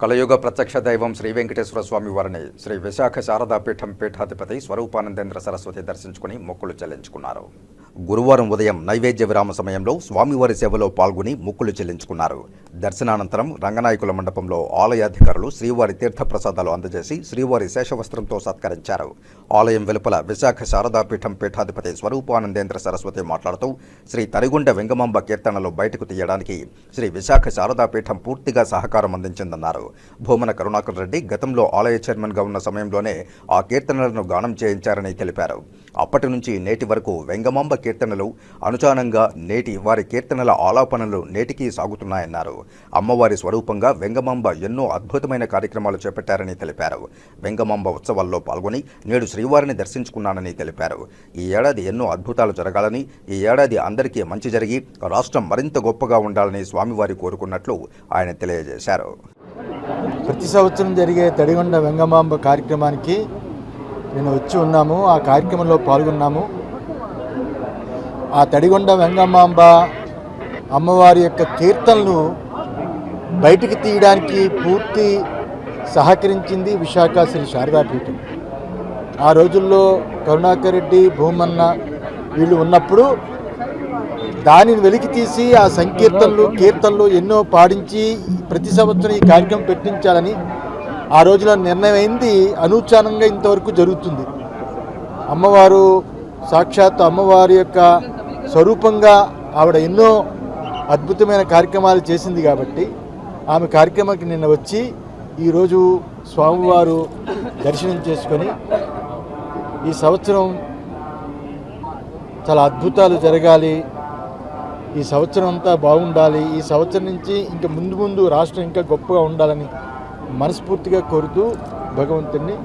కలయుగ ప్రత్యక్ష దైవం శ్రీ వెంకటేశ్వర స్వామి వారిని శ్రీ విశాఖ శారదాపీఠం పీఠాధిపతి స్వరూపానందేంద్ర సరస్వతి దర్శించుకుని మొక్కులు చెల్లించుకున్నారు. గురువారం ఉదయం నైవేద్య విరామ సమయంలో స్వామివారి సేవలో పాల్గొని ముక్కులు చెల్లించుకున్నారు. దర్శనానంతరం రంగనాయకుల మండపంలో ఆలయాధికారులు శ్రీవారి తీర్థప్రసాదాలు అందజేసి శ్రీవారి శేషవస్త్రంతో సత్కరించారు. ఆలయం వెలుపల విశాఖ శారదా పీఠం పీఠాధిపతి స్వరూపానందేంద్ర సరస్వతి మాట్లాడుతూ శ్రీ తరిగుండ వెంగమాంబ కీర్తనలు బయటకు తీయడానికి శ్రీ విశాఖ శారదా పీఠం పూర్తిగా సహకారం అందించిందన్నారు. భూమన కరుణాకర్ రెడ్డి గతంలో ఆలయ చైర్మన్గా ఉన్న సమయంలోనే ఆ కీర్తనలను గానం చేయించారని తెలిపారు. అప్పటి నుంచి నేటి వరకు వెంగమాంబ కీర్తనలు అనుచానంగా నేటి వారి కీర్తనల ఆలాపనలు నేటికీ సాగుతున్నాయన్నారు. అమ్మవారి స్వరూపంగా వెంగమాంబ ఎన్నో అద్భుతమైన కార్యక్రమాలు చేపట్టారని తెలిపారు. వెంగమాంబ ఉత్సవాల్లో పాల్గొని నేడు శ్రీవారిని దర్శించుకున్నానని తెలిపారు. ఈ ఏడాది ఎన్నో అద్భుతాలు జరగాలని ఈ ఏడాది అందరికీ మంచి జరిగి రాష్ట్రం మరింత గొప్పగా ఉండాలని స్వామివారి కోరుకున్నట్లు ఆయన తెలియజేశారు. ప్రతి సంవత్సరం జరిగే తడిగొండ వెంగమాంబ కార్యక్రమానికి నేను వచ్చి ఉన్నాము. ఆ కార్యక్రమంలో పాల్గొన్నాము. ఆ తడిగొండ వెంగమాంబ అమ్మవారి యొక్క కీర్తనలు బయటికి తీయడానికి పూర్తి సహకరించింది విశాఖ శ్రీ శారదాపీఠం. ఆ రోజుల్లో కరుణాకర్ రెడ్డి భూమన్న వీళ్ళు ఉన్నప్పుడు దానిని వెలికి తీసి ఆ సంకీర్తనలు కీర్తనలు ఎన్నో పాడించి ప్రతి సంవత్సరం ఈ కార్యక్రమం పెట్టించాలని ఆ రోజున నిర్ణయం అయింది అనూచానంగా ఇంతవరకు జరుగుతుంది. అమ్మవారు సాక్షాత్ అమ్మవారి యొక్క స్వరూపంగా ఆవిడ ఎన్నో అద్భుతమైన కార్యక్రమాలు చేసింది కాబట్టి ఆమె కార్యక్రమానికి నిన్న వచ్చి ఈరోజు స్వామివారు దర్శనం చేసుకొని ఈ సంవత్సరం చాలా అద్భుతాలు జరగాలి. ఈ సంవత్సరం అంతా బాగుండాలి. ఈ సంవత్సరం నుంచి ఇంకా ముందు ముందు రాష్ట్రం ఇంకా గొప్పగా ఉండాలని మనస్ఫూర్తిగా కోరుతూ భగవంతుణ్ణి